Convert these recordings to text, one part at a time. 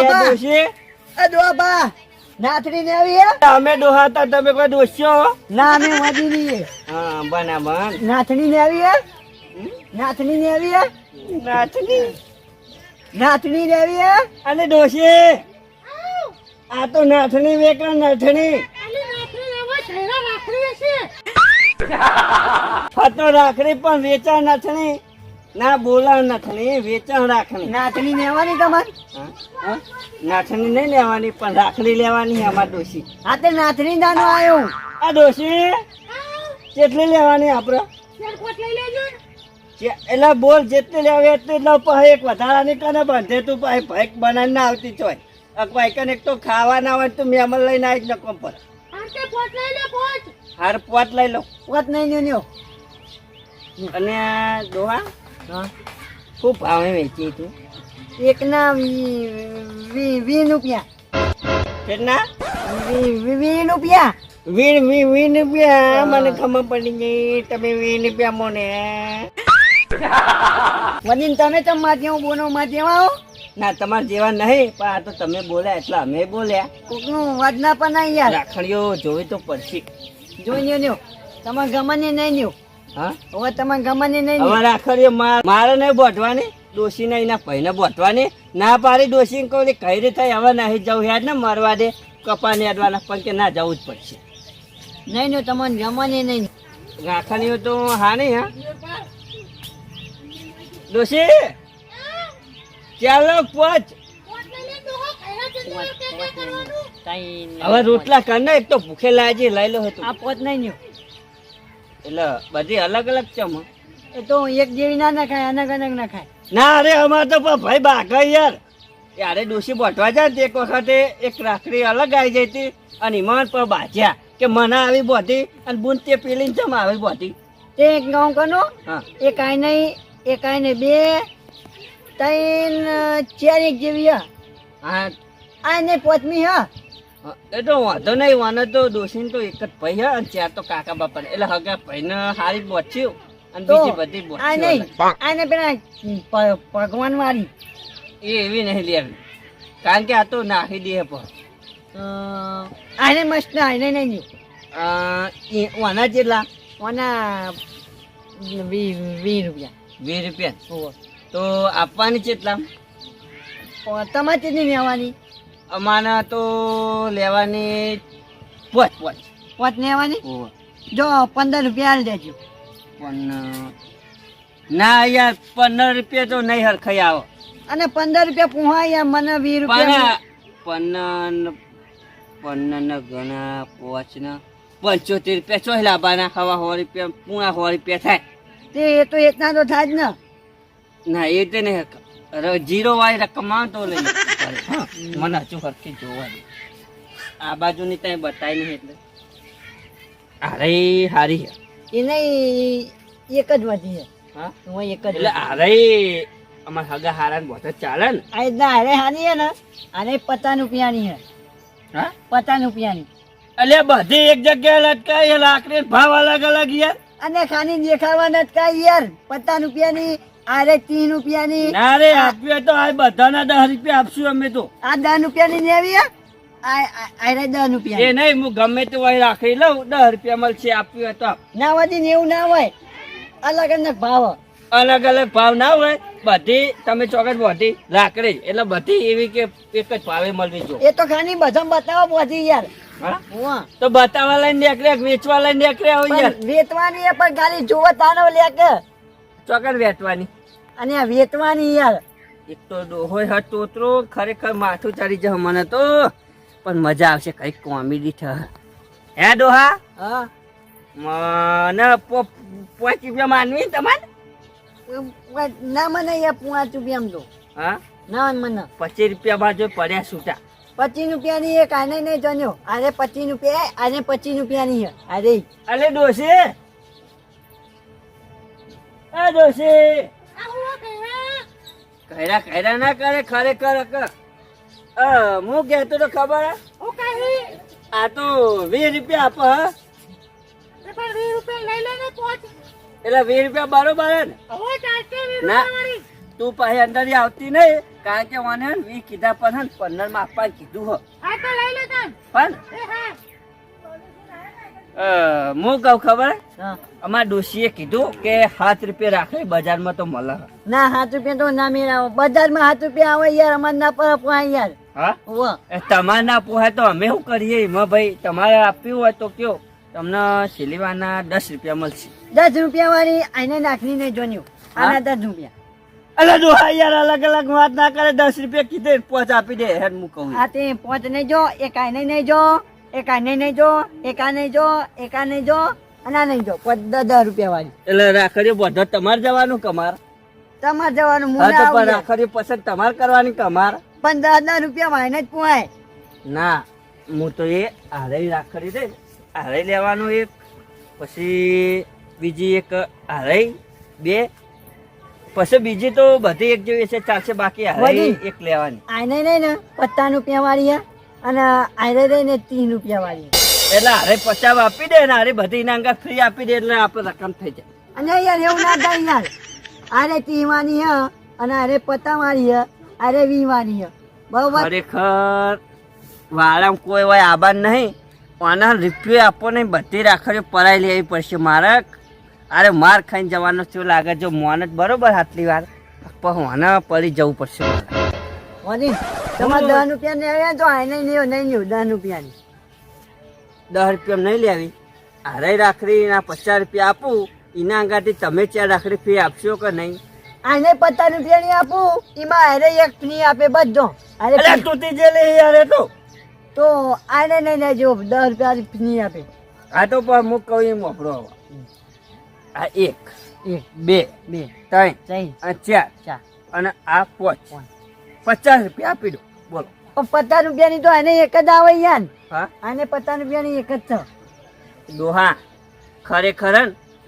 ડોહા એ ડોહા નાથડી ને આવી હે? અમે ડોહાતા તમે કોઈ દોસ્યો ના અમે વાજી નહીં હા બના નાથડી ને આવી નાથડી ને આવી હે? નાથડી ને આવી અને ડોશી? આ તો નાથણી વેકણ નાથણી ફતો રાખડી પણ વેચા નાથણી ના બોલાણ નથણી વેચાણ રાખણી નાથણી લેવાની તમારે? હા? હા? નાથણી નહીં લેવાની પણ રાખડી લેવાની અમાર ડોશી. હા તે નાથણી દાનો આવ્યો આ ડોશી કેટલી લેવાની આપણે જે- એટલે બોલ જેટલી લેવી એટલી લઉં પણ એક વધારાની કને બંધે તું? ભાઈ ભાઈક બનાવીને ના આવતી ચોય ભાઈ કને એક તો ખાવા ના હોય તો મેમલ લઈને આવી જ નકોમ પર. હાર પોત લઈ લો. પોત નહીં ન્યો અને દોહા ખૂબ ભાવે વેચી તું એક ના વી રૂપિયા. કેટલા? વી રૂપિયા. વીણ વી વીણ રૂપિયા? મને ખબર પડી ગઈ તમે વીણ રૂપિયા મોને. વદીન તમે માં જેવું બોનો માં જેવા હો. ના તમારા જેવા નહીં પણ આ તો તમે બોલ્યા એટલે અમે બોલ્યા. કોકનું વાત ના પણ નહીં યાર. રાખડીઓ જોવી તો પડશે. જોઈ ન્યો ન્યો તમારે ગમને નહીં ન્યો હા? હવે તમને ગમને નહીં હવે રાખડીએ માર- મારે નહીં બોટવાની ડોશી નહીં ના ભાઈને બોટવાની ના પાડી ડોશી કહું કઈ રીતે હવે નહીં જવું યાદ ને મરવા દે. કપાને અડવાના પણ કે ના જવું જ પડશે. નહીં નહીં તમને ગમને નહીં. રાખડીઓ તો હા નહીં હા? ડોશી! ચાલો પોચ. હવે રોટલા કર ને એક તો ભૂખે લાજી લઈ લો હતું આ પોત નહીં ન્યો એટલે બધી અલગ અલગ ચમ એ તો એક જેવી ના નખાય ખાય અલગ નખાય. ના અરે અમારે તો ભાઈ બાઘા યાર. ત્યારે ડોશી બોટવા જાય ને એક વખતે એક રાખડી અલગ આવી જઈ હતી અને એમાં પર બાજ્યા કે મને આવી બોધી અને બુન તે પેલી ચમ આવી બોધી. તે એક ગાઉં કનો? હા. એ કાંઈ નહીં એક કાંઈ નહીં બે ત્રણ ચાર એક જેવી હા. આ ને પોચમી હા, એ તો વાંધો નહીં વાને તો ડોશીને તો એક જ ભાઈ હા અને ચાર તો કાકા બાપા એટલે હગા ભાઈને હારી બોચ્યું અને બીજી બધી આ નહીં અલગ. પેલા ભગવાન વાળી એ એવી નહીં લેવી. કારણ કે આ તો નાખી દે પણ. આને મસ્ત આને નહીં વાના જેટલા? વાના વી વી રૂપિયા. વીસ રૂપિયા. તો આપવાની કેટલા? ઓ, તમારે કેટલી લેવાની? અમારા તો લેવાની પોચ પોચ. પોચ લેવાની? જો પંદર રૂપિયા હાલ દેજો. પણ ના યાર પંદર રૂપિયા તો નહીં હરખાઈ આવો. અને પંદર રૂપિયા પૂહાય મને વીસ રૂપિયા પણ પન્ન પન્ન ઘણા પોચ ના પંચોતેર રૂપિયા ચોય લાવવાના હવા સો રૂપિયા પૂણા સો રૂપિયા થાય. તે એ તો એટલા તો થાય જ ને. ના એ તો નહીં જીરો વાળી રકમમાં તો લઈ લો. મને હજુ હરખી જોવા દે આ બાજુની ત્યાં બતાવી નહીં એટલે. અરે હારી છે. એ નહીં એક જ વધી છે. હા? હું એક જ એટલે અરે અમાર હગા હારા ને બોત ચાલે ને. આ રીતના હારે હાની છે ને અરે પચાસ રૂપિયાની છે. હા? પચાસ રૂપિયાની. એટલે બધી એક જગ્યાએ લટકાય લાકડી ભાવ અલગ અલગ યાર. અને ખાની દેખાવા કાંઈ યાર. પચાસ રૂપિયાની આરે ત્રીસ રૂપિયાની ના રે આપીએ તો આ બધાના દસ રૂપિયા આપશું અમે તો. આ દસ રૂપિયાની લેવી હે? આ આ- આરે એ રૂપિયા. નહીં હું ગમે તે હોય રાખી. લઉં દસ રૂપિયા મળશે આપ્યું હોય તો ના વધી ને એવું ના હોય. અલગ અલગ ભાવ. અલગ અલગ ભાવ ના હોય બધી તમે ચોકટ બધી રાખડી. એટલે બધી એવી કે એક જ ભાવે મળવી જો. એ તો ખાલી બધા બતાવો પહોંચી યાર. તો બતાવવા લઈને નીકળ્યા વેચવા લઈને નીકળ્યા હોય યાર? વેચવાની એ પણ ખાલી જોવો તાનો લે કે. ચોકટ વેચવાની. અને આ વેચવાની યાર. એક તો ડોહોય હતો તોતરો ખરેખર માથું ચડી જશે મને તો. પણ મજા આવશે કઈ કોમેડી થ હે ડોહા? હા. મને પાંચ રૂપિયા માનવી તમારે ના મને યાર પાંચ રૂપિયા એમ તો. હા? ના મને. પચીસ રૂપિયા બાજુ પડ્યા છૂટા. પચીસ રૂપિયાની એક આને નહીં જન્યો. આને પચીસ રૂપિયા આને પચીસ રૂપિયાની ની અરે અલે ડોશી. એ ડોશી. કૈરા કૈરા ના કરે ખરેખર. હું કહેતો તો ખબર હે? આ તો વીસ રૂપિયા આપો હા? એટલે વીસ રૂપિયા બરોબર હે ને? ના તું પછી અંદર આવતી નહીં કારણ કે મને વીસ કીધા પણ પંદરમાં આપવા કીધું હો. પણ હા કહું ખબર? અમાર ડોશીએ કીધું કે સાત રૂપિયા રાખે બજારમાં તો મળે. ના સાત રૂપિયા તો ના મેળાવો. બજારમાં સાત રૂપિયા આવે યાર અમારે ના પર અપાય યાર. હા. તમારે ના પોહાય તો અમે શું કરીએ? એમાં ભાઈ તમારે આપ્યું હોય તો કયો. તમને સિલીવાના દસ રૂપિયા મળશે. દસ રૂપિયા વાળી આને નાખી નહીં જોન્યું. આના દસ રૂપિયા. અલા હા યાર અલગ અલગ વાત ના કરે. દસ રૂપિયા કીધે પોચ આપી દે હેર હું હા તે પોચ નહીં જો એક આને નહીં જો. એક આને નહીં જો એક આને જો એક આને જો અને નહીં જો. દસ રૂપિયા વાળી. એટલે રાખડી બધો તમારે જવાનું કમાર. તમારે જવાનું આવું પણ યાર. પસંદ તમારે કરવાની કમાર. પણ દસ દસ રૂપિયા વાળીને જ પુવાય. ના હું તો એ હારે રાખડી દે હારે લેવાનું એક પછી બીજી એક હારે બે પછી બીજી તો બધી એક જેવી છે ચાલશે બાકી હારે એક લેવાની. આને નહીં ને પત્તાનું રૂપિયા વાળી અને આને દઈને ત્રીસ રૂપિયા વાળી. એટલે અરે પચાવ આપી દે ને અરે બધી નાંગા ફ્રી આપી દે એટલે આપણે રકમ થઈ જાય. અને યાર એવું ના થાય યાર. આરે ત્રીવાની હ હે અને અરે વાળી હ આરે વીવાની હ. બરોબર? ખરેખર વાળા કોઈ હોય આબાદ નહીં. આના રિપ્યુ આપો નહીં બધી રાખડીઓ પરાઈ લેવી પડશે મારે અરે માર ખાઈને જવાનો શું લાગે જો મોન જ બરોબર આટલી વાર પણ મને પડી જવું પડશે મારે. તમારે દસ રૂપિયા ને આવ્યા તો આને નહીં નહીં નહીં દસ રૂપિયાની. દસ રૂપિયા નહીં લેવી. હારે રાખડી એના પચાસ રૂપિયા આપું એના અંગાથી તમે ચાર રાખડી ફી આપશો કે નહીં? આને પચાસ રૂપિયા ની આપું એમાં આરે એક ફ્રી આપે બધો. અરે free. તૂટી જેલી યાર તો. તો આને નહીં નહીં જો દસ રૂપિયા ફ્રી આપે. આ તો પણ હું કહું એમ વાપરો. આ એક એક બે બે ત્રણ ત્રણ અને ચાર. ચાર. અને આ પાંચ. પચાસ રૂપિયા આપી દો બોલો. પચાસ રૂપિયાની તો એને એક જ આવે યાર. હા? આને પચાસ રૂપિયાની એક જ છે. દોહા ખરેખર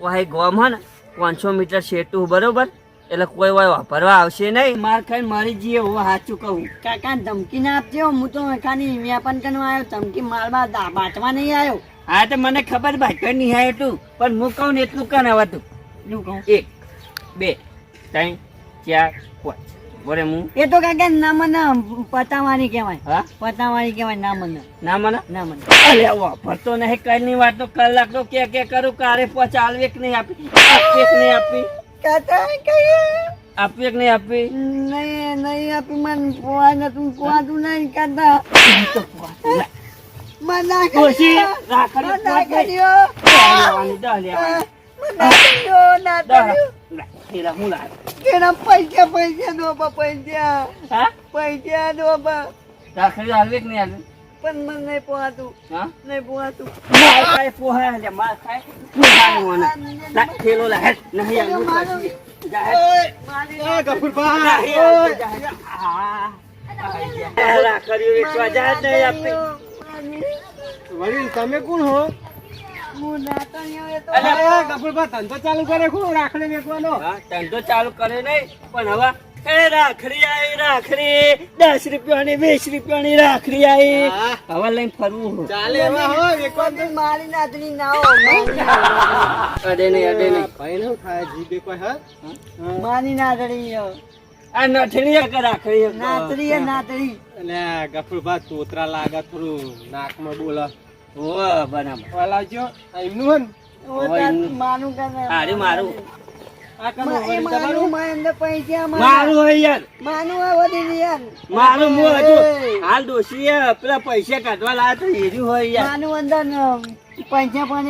વાહી ગોમ હે ને પાંચસો મીટર શેટું બરોબર? એટલે કોઈ વાય વાપરવા આવશે નહીં. માર ખાઈ મારી જઈએ હું સાચું કહું. કાકા ધમકી ના આપજો. હું તો ખાલી વ્યાપાર કરવા આવ્યો. ધમકી મારવા બાંચવા બાટવા નહીં આવ્યો. હા તો મને ખબર ભાઈ નહીં આવે તું. પણ હું કહું ને એટલું કન હવે તું. શું કહું? એક બે ત્રણ ચાર પાંચ. બોરે હું? એ તો કાકા ના મને પતાવાની કહેવાય. હા? પતાવાની કહેવાય ના મને ના મને ના મને અરે વાપરતો નહીં વાત તો કલાક તો કે કે કરું કારે પાંચ કે નહીં આપી આપી કે નહીં આપી. કાકા કહીએ? આપી કે નહીં આપી. નહીં નહીં આપી મને પોવા નતું પોવાતું નહીં કાકા. મને ના ડોશી, કર્યો. મને ના પોત નહીં. હું પૈસા પૈસા દો બા પૈસા હા પૈસા દો બા રાખડી હાલવે કે નહીં હાલવે? પણ મને નહીં પોવાતું હા નહીં પોહાતું માર ખાય પોહા લે, માર ખાય પોહાનું મને. લા, થેલો લા, હેડ, નહીં હાલવું પછી. જા, હેડ. નહીં હાલવું, જા, હેડ. આ, આઈ ગયા. આ રાખડીઓ વેચવા જાય જ નહીં આપી. વડીલ તમે કોણ હો ધંધો ચાલુ કરે કોણ રાખડે વેચવાનો? ધંધો ચાલુ કરે નહીં પણ હવે એ રાખડી આવી રાખડી દસ રૂપિયાની વીસ રૂપિયાની રાખડી આવી હવે લઈને ફરવું ચાલે મારી નાતણી ના અડે નહીં અડે નહીં. ભાઈ નું થાય જીભે કોઈ હા? મારી નાતણી આ નઠણી એક રાખડી હે નાતણી એટલે ગફુરભા તોતરા લાગે થોડું નાકમાં બોલે. એમનું ઓ માનું કે ના? મારું. મારું હું હજુ? હાલ ડોશીએ પેલા પૈસા કાઢવા લાવ્યા તો હોય યાર. માનું પૈસા પણ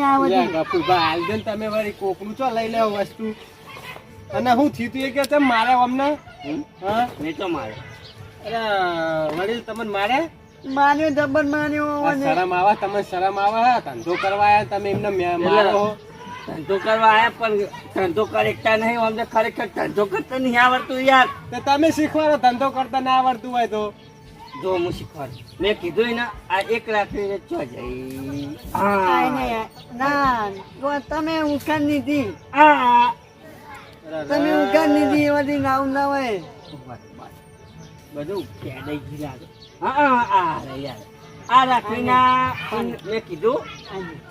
હાલ દે તમે વળી કોકનું ચો લઈ લેવો વસ્તુ. અને હું થયું તું એ કે તેમ મારે અમને? હમ? હા? નહીં તો મારે. અરે વડીલ તમને મારે? માન્યો જબર માન્યો શરમ આવા તમે શરમ આવા ધંધો કરવા આયા તમે એમને મે- મારો ધંધો કરવા આયા પણ ધંધો કરતા નહીં અમને ખરેખર ધંધો કરતા નહીં આવડતું યાર. તો તમે શીખવાડો ધંધો કરતા ના આવડતું હોય તો. જો હું શીખવાડું. મેં કીધું ને આ એક રાખડી ચો જઈ. કાંઈ નહીં. ના તમે ઉખાન નીધી. આ તમે ઉખાન નીધી એ બધી નાવ ના હોય. બધું કેડાઈ ગયું લાગે. આ રે યાર આ રાખડીના મેં કીધું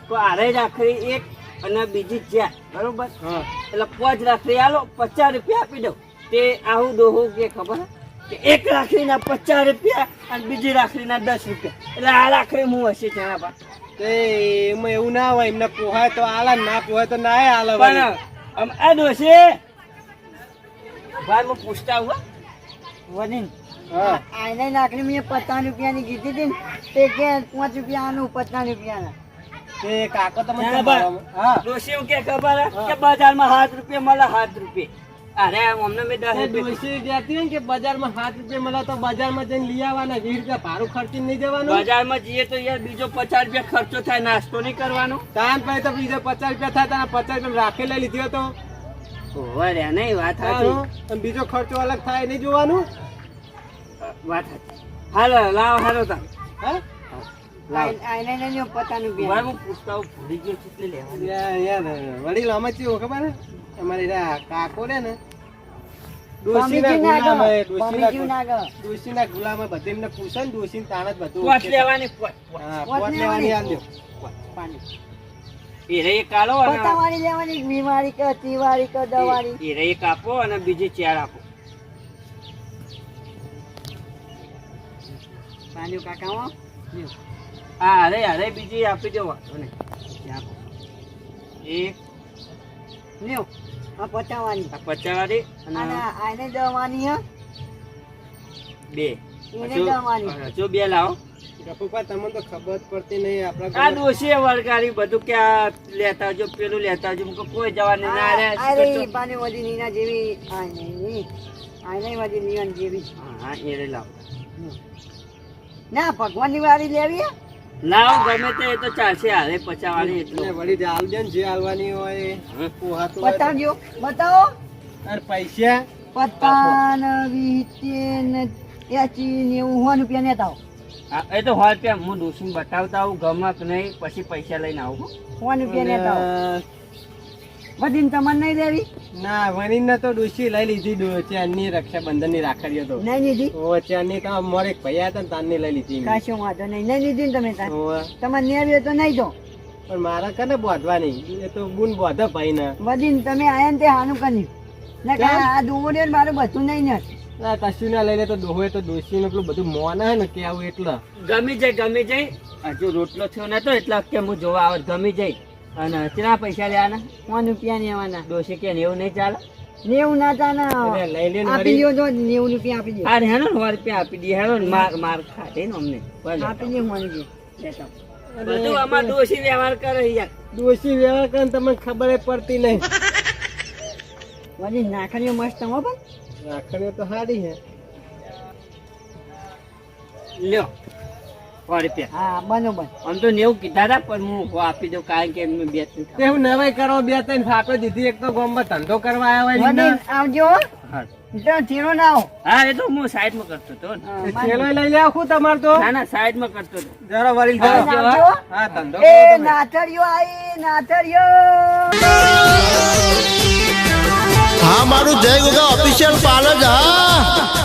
તો આરે રાખડી એક અને બીજી ચાર બરોબર એટલે પાંચ રાખડી આલો પચાસ રૂપિયા આપી દઉં તે આવું દોહું કે ખબર એક રાખડીના પચાસ રૂપિયા અને બીજી રાખડીના દસ રૂપિયા એટલે આ રાખડી હું હશે જણા પા એમાં એવું ના હોય એમને પોહાય તો આલા ના પોહાય તો ના આલે પણ. આમ આ ડોશી બાર હું પૂછતા હું વડીલ હા. આઈને નાખડી મેં પચાસ રૂપિયાની કીધી હતી ને તે કે પાંચ રૂપિયાનું પચાસ રૂપિયાના. તે કાકો તમે ના, કેમ બા. મારવા- હા. ડોશી કે ખબર કે બજારમાં સાત રૂપિયા મળે સાત રૂપિયા. અરે અમને મેં દસ તે કહેતી ને કે બજારમાં સાત રૂપિયા મળે તો બજારમાં જઈને લઈ આવવાના વીસ રૂપિયા ભારું ખર્ચી નહીં જવાનું બજારમાં જઈએ તો યાર બીજો પચાસ રૂપિયા ખર્ચો થાય નાસ્તો નહીં કરવાનો? તાન પછી તો બીજા પચાસ રૂપિયા થાય તારા પચાસ રૂપિયા રાખી લઈ લીધી હતો નહીં વાત. બીજો ખર્ચો અલગ થાય નહીં જોવાનું? વાત હાલ લાવ હાલો તા હા? વડીલ ખબર અમારી કાકો રે ને ડોશીના ગુલામ. બધે એમને પૂછે ને તાણ જ બધું લેવાની લેવાની. પાણી. એ રે એક આલો અને લેવાની બીમારી કે તીવારી કે દવારી. એ રે એક આપો અને બીજી ચાર આપો. પાંજો કાકા હો. હા અરે અરે બીજી આપી દો વાંધો નહીં. આપો. એક લ્યો આ પચાવવાની. આ પચાવાળી અને આને દવાની હે. બે. એને દવાની હજુ બે લાવો. તમને તો ખબર પડતી નહીં આપણા આ દોષી ડોશી વળગાડી બધું કે આ લેતા આવજો પેલું લેતા આવજો મું કોઈ જવાની ના રે અરે પાણી વધી નીના જેવી આ નહીં આને વધી નીવન જેવી. હા હા એ લાવો. ના ભગવાનની વારી લેવી લાવ લાવો ગમે તે તો ચાલશે હાલે પચાવવાની એટલે. વળી દે જે હાલવાની હોય. પોહાતું બતાવજો બતાવો. અને પૈસા? પતાન વીતેન એસી નેવું સો રૂપિયા નેતા આવો એ તો હોય ત્યાં હું ડોશીને બતાવતા આવું ગમક નહીં પછી પૈસા લઈને આવું હો. સો રૂપિયા નેતા વધીને તમારે નહીં લેવી ના વણીને તો ડુસી લઈ લીધી ત્યાંની રક્ષાબંધનની રાખડીઓ તો. નહીં લીધી? ઓ ત્યાંની તો મોરે એક ભૈયા હતા ને તારની લઈ લીધી. કાશું વાંધો નહીં. નહીં લીધી ને તમે. તમારે લેવી હોય તો નહીં દો. પણ મારા કને બોધવાની? એ તો ગુણ બોધે ભાઈ ને વધીને તમે આયા ને તે હાનું કર્યું. ને? આ ડુંગળી ને મારું બધું નહીં ને. ના કશું ના લઈ લે તો ડોહે તો ડોશી ને પેલું બધું મોન હે ને કે આવું એટલે. ગમી જાય ગમી જાય. હજુ રોટલો થયો નતો એટલે કે હું જોવા આવે ગમી જાય. અને કેટલા પૈસા લેવાના? સો રૂપિયા લેવાના ડોશી કે નેવું નહીં ચાલે. નેવું ના ચાલે. લઈ લે આપી દો જો નેવું રૂપિયા આપી દો અરે હેનો સો રૂપિયા આપી દે હેનો માર માર ખાતે ને અમને. આપી દે મને બધું અમાર દોષી વ્યવહાર કરે યાર. ડોશી વ્યવહાર કરે તમને ખબર પડતી નહીં. વળી નાખણીઓ મસ્ત હો પણ. નાખણીઓ તો સારી હે લ્યો. સો રૂપિયા. હા બરોબર. આમ તો નેવું કીધા હતા પણ હું આપી દઉં કારણ કે એમને બે ત્રણ તે હું નવાઈ કરો બે ત્રણ ફાટો દીધી એક તો ગામમાં ધંધો કરવા આવ્યા હોય ને આવજો. ચેલો ના હા એ તો હું સાઈડમાં કરતો હતો. થેલો લઈ લે આખું તમારે તો? ના ના સાઈડમાં કરતો હતો. જરા વળી. હા ધંધો એ નાથરિયો આઈ નાથરિયો. હા મારું જય ગોગા ઓફિશિયલ પાર્લર હા.